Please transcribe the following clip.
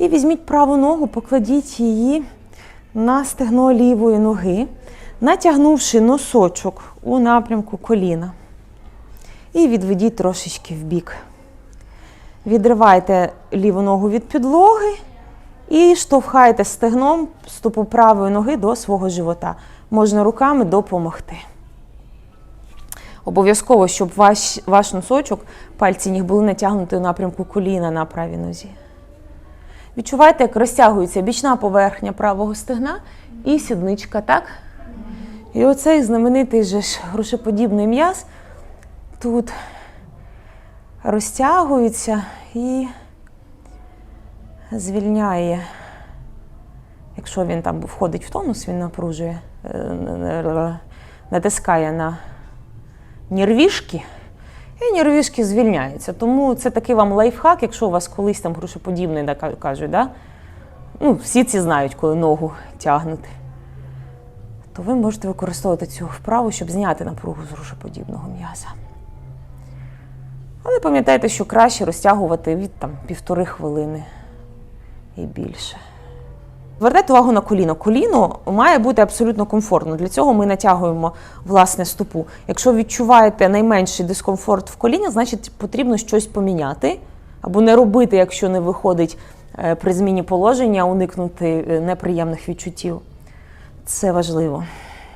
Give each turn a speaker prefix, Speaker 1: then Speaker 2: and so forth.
Speaker 1: І візьміть праву ногу, покладіть її на стегно лівої ноги, натягнувши носочок у напрямку коліна. І відведіть трошечки вбік. Відривайте ліву ногу від підлоги і штовхайте стегном стопу правої ноги до свого живота. Можна руками допомогти. Обов'язково, щоб ваш, ваш носочок, пальці ніг були натягнуті у напрямку коліна на правій нозі. Відчувайте, як розтягується бічна поверхня правого стегна і сідничка, так? І оцей знаменитий же ж грушеподібний м'яз тут розтягується і звільняє. Якщо він там входить в тонус, він напружує, е, натискає на нервішки, і нервішки звільняються. Тому це такий вам лайфхак, якщо у вас колись там грушеподібний, да, кажуть, да? ну, всі ці знають, коли ногу тягнути, то ви можете використовувати цю вправу, щоб зняти напругу з грушеподібного м'яза. Але пам'ятайте, що краще розтягувати від там, півтори хвилини і більше. Звертайте увагу на коліно. Коліно має бути абсолютно комфортно. Для цього ми натягуємо власне стопу. Якщо відчуваєте найменший дискомфорт в коліні, значить потрібно щось поміняти або не робити, якщо не виходить е, при зміні положення, уникнути е, неприємних відчуттів. Це важливо.